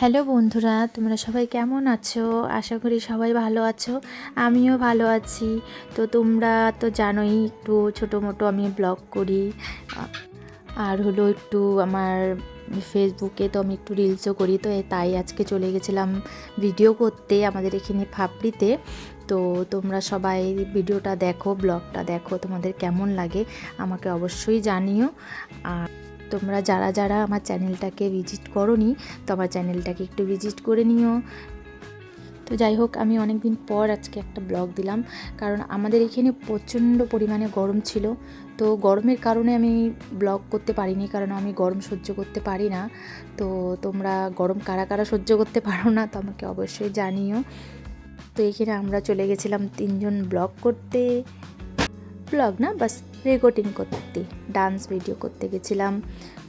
Hello বন্ধুরা, তোমরা সবাই কেমন আছো? আশা করি সবাই ভালো আছো, আমিও ভালো আছি। তো তোমরা তো জানোই, একটু ছোটো মোটো আমি ব্লগ করি। আর হলো একটু আমার ফেসবুকে তো আমি একটু রিলসও করি, তো তাই আজকে চলে গেছিলাম ভিডিও করতে আমাদের এখানে ফাপড়িতে। তো তোমরা সবাই ভিডিওটা দেখো, ব্লগটা দেখো, তোমাদের কেমন লাগে আমাকে অবশ্যই জানিও। আর তোমরা যারা যারা আমার চ্যানেলটাকে ভিজিট করনি, তো আমার চ্যানেলটাকে একটু ভিজিট করে নিও। তো যাই হোক, আমি অনেক দিন পর আজকে একটা ব্লগ দিলাম, কারণ আমাদের এখানে প্রচণ্ড পরিমাণে গরম ছিল। তো গরমের কারণে আমি ব্লগ করতে পারিনি, কারণ আমি গরম সহ্য করতে পারি না। তো তোমরা গরম কারা কারা সহ্য করতে পারো না, তো আমাকে অবশ্যই জানিও। তো এখানে আমরা চলে গেছিলাম তিনজন ব্লগ করতে। ব্লগ না, বাস রেকর্ডিং করতে, ডান্স ভিডিও করতে গেছিলাম।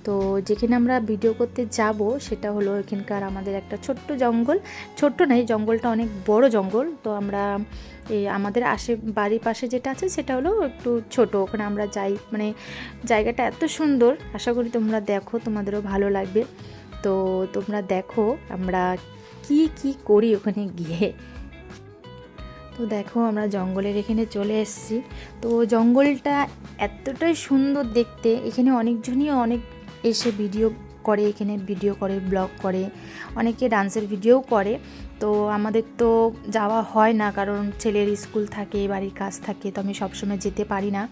তো যেখানে আমরা ভিডিও করতে যাব, সেটা হলো এখানকার আমাদের একটা ছোট্ট জঙ্গল। ছোট্ট নাই জঙ্গলটা অনেক বড় জঙ্গল। তো আমরা এই আমাদের আশে বাড়ির পাশে যেটা আছে, সেটা হলো একটু ছোট। ওখানে আমরা যাই মানে জায়গাটা এত সুন্দর। আশা করি তোমরা দেখো, তোমাদেরও ভালো লাগবে। তো তোমরা দেখো আমরা কি কি করি ওখানে গিয়ে। তো দেখো আমরা জঙ্গলের এখানে চলে এসেছি। তো জঙ্গলটা এতটাই সুন্দর দেখতে, এখানে অনেকজনই অনেক এসে ভিডিও করে, এখানে ভিডিও করে ব্লগ করে, অনেকে ডান্সের ভিডিওও করে। তো আমাদের তো যাওয়া হয় না, কারণ ছেলের স্কুল থাকে, বাড়ির কাজ থাকে, তো আমি সবসময় যেতে পারি না।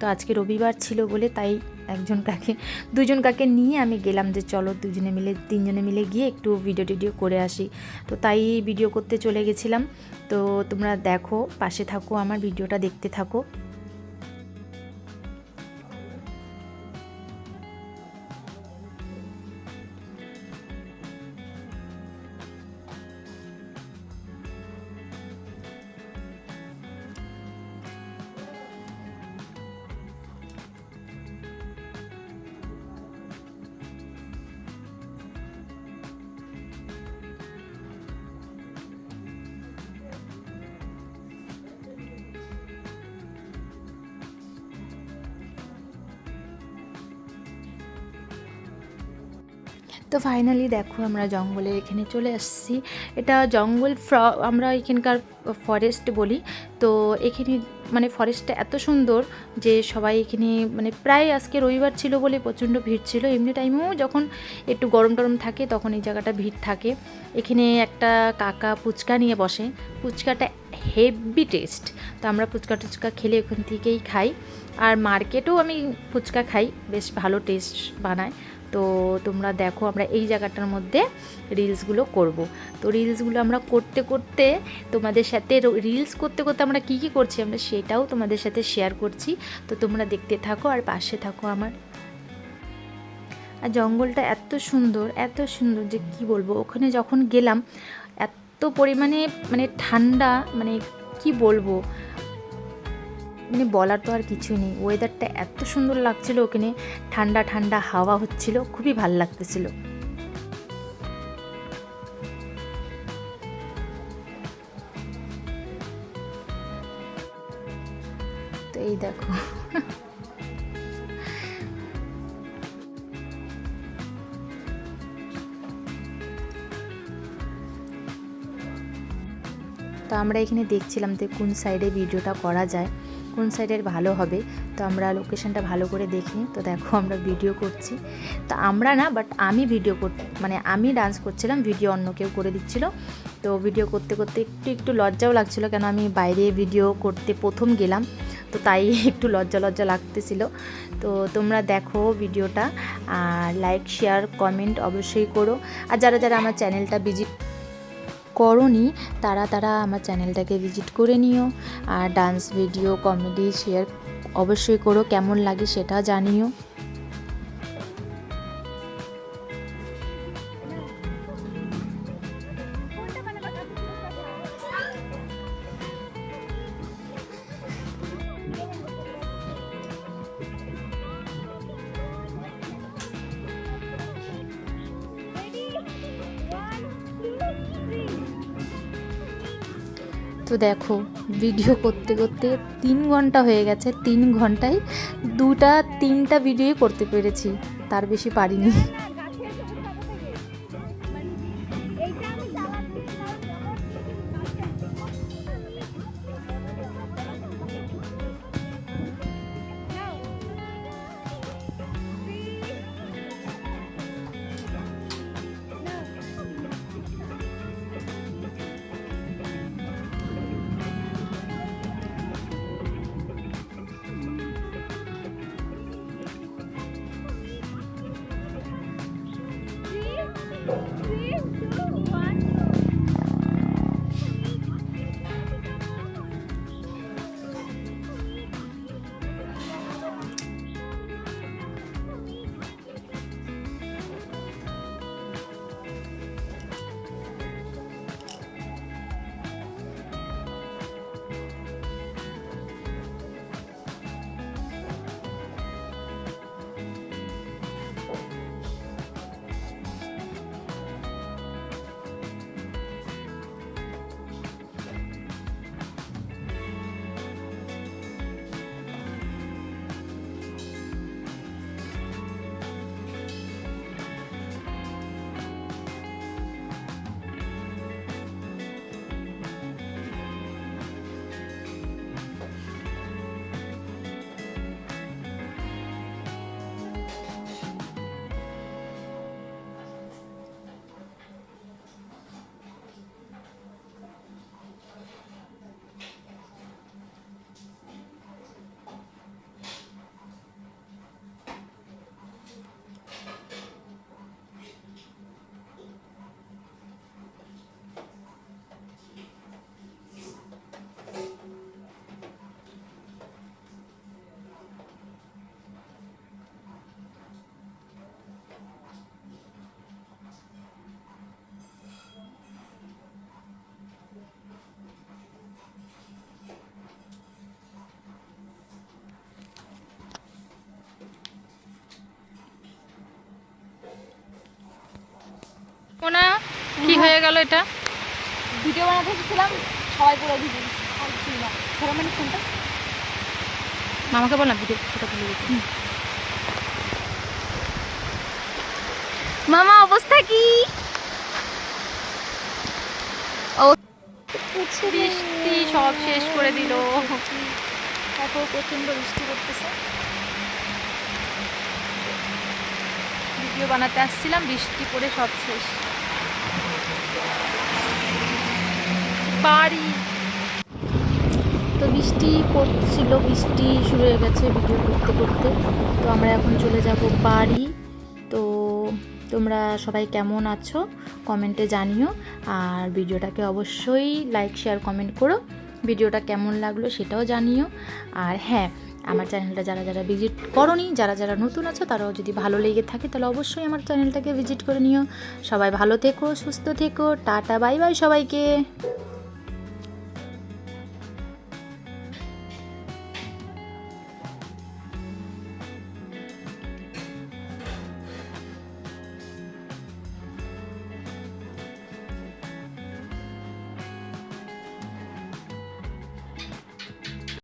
তো আজকে রবিবার ছিল বলে তাই একজন কাকে, দুজন কাকে নিয়ে আমি গেলাম যে চলো দুজনে মিলে, তিনজনে মিলে গিয়ে একটু ভিডিও টিডিও করে আসি। তো তাই ভিডিও করতে চলে গেছিলাম। তো তোমরা দেখো, পাশে থাকো, আমার ভিডিওটা দেখতে থাকো। তো ফাইনালি দেখো আমরা জঙ্গলের এখানে চলে আসছি। এটা জঙ্গল ফ্র, আমরা এখানকার ফরেস্ট বলি। তো এখানে মানে ফরেস্টটা এত সুন্দর যে সবাই এখানে মানে প্রায় আজকে রবিবার ছিল বলে প্রচণ্ড ভিড় ছিল। এমনি টাইমেও যখন একটু গরম টরম থাকে তখন এই জায়গাটা ভিড় থাকে। এখানে একটা কাকা ফুচকা নিয়ে বসে। ফুচকাটা হেভি টেস্ট তো আমরা ফুচকা টুচকা খেলে ওখান থেকেই খাই। আর মার্কেটেও আমি ফুচকা খাই। বেশ ভালো টেস্ট বানায়। তো তোমরা দেখো আমরা এই জায়গাটার মধ্যে রিলসগুলো করব। তো রিলসগুলো আমরা করতে করতে তোমাদের সাথে রিলস করতে করতে আমরা কী কী করছি আমরা সেটাও তোমাদের সাথে শেয়ার করছি। তো তোমরা দেখতে থাকো আর পাশে থাকো আমার। আর জঙ্গলটা এত সুন্দর এত সুন্দর যে কি বলব, ওখানে যখন গেলাম এত পরিমাণে মানে ঠান্ডা মানে কি বলব মানে বলার তো আর কিছুই নেই। ওয়েদারটা এত সুন্দর লাগছিল ওখানে, ঠান্ডা ঠান্ডা হাওয়া হচ্ছিল, খুবই ভালো লাগতেছিল। তো এই দেখো। তো আমরা এখানে দেখছিলাম যে কোন সাইডে ভিডিওটা করা যায়। কোন সাইডের ভালো হবে, তো আমরা লোকেশনটা ভালো করে দেখি। তো দেখো, আমরা ভিডিও করছি। তো আমরা না বাট আমি ভিডিও কর মানে আমি ডান্স করছিলাম ভিডিও অন্য কেউ করে দিচ্ছিল। তো ভিডিও করতে করতে একটু একটু লজ্জাও লাগছিল, কেন আমি বাইরে ভিডিও করতে প্রথম গেলাম। তো তাই একটু লজ্জা লজ্জা লাগতেছিল। তো তোমরা দেখো ভিডিওটা আর লাইক শেয়ার কমেন্ট অবশ্যই করো। আর যারা যারা আমার চ্যানেলটা ভিজিট করনি, তারা তারা আমার চ্যানেলটাকে ভিজিট করে নিও। আর ডান্স ভিডিও, কমেডি, শেয়ার অবশ্যই করো, কেমন লাগে সেটা জানিও। তো দেখো ভিডিও করতে করতে তিন ঘণ্টা হয়ে গেছে, তিন ঘন্টায় দুটা, তিনটা ভিডিও করতে পেরেছি, তার বেশি পারিনি। কোনা কি হয়ে গেল এটা? ভিডিও বানাতে এসেছিলাম সবাই পুরো ভিডিও ধরো মানে ফোনটা মামাকে বললাম ভিডিও ফটো তুলে দিতে মামা অবস্থা কি? বৃষ্টি। সব শেষ করে দিল। তারপর প্রচণ্ড বৃষ্টি করতেছে ভিডিও বানাতে আসছিলাম, বৃষ্টি করে সব শেষ। বাড়ি। তো বৃষ্টি পড়ছিল, বৃষ্টি শুরু হয়ে গেছে ভিডিও করতে করতে। তো আমরা এখন চলে যাব বাড়ি। তো তোমরা সবাই কেমন আছো? কমেন্টে জানিও। আর ভিডিওটাকে অবশ্যই লাইক শেয়ার কমেন্ট করো। ভিডিওটা কেমন লাগল সেটাও জানিও। আর হ্যাঁ আমার চ্যানেলটা যারা যারা ভিজিট করনি, যারা যারা নতুন আছো, তারাও যদি ভালো লেগে থাকে, তাহলে অবশ্যই আমার চ্যানেলটাকে ভিজিট করে নিও। সবাই ভালো থেকো, সুস্থ থেকো, টাটা, বাই বাই সবাইকে।